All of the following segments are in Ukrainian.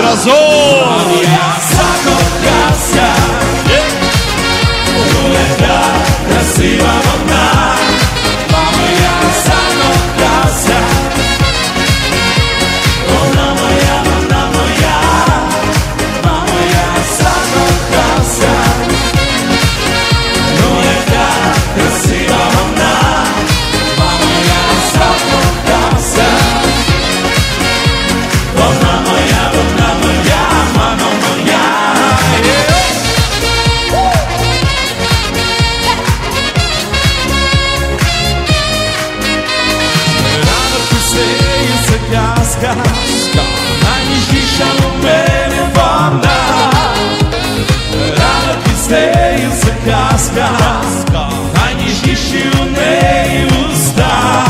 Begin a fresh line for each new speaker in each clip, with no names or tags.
Mirassol. казка, найніжніша у мене вона, ранок із нею це казка, найніжніші у неї уста,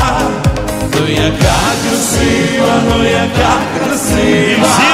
ну яка красива, ну яка красива.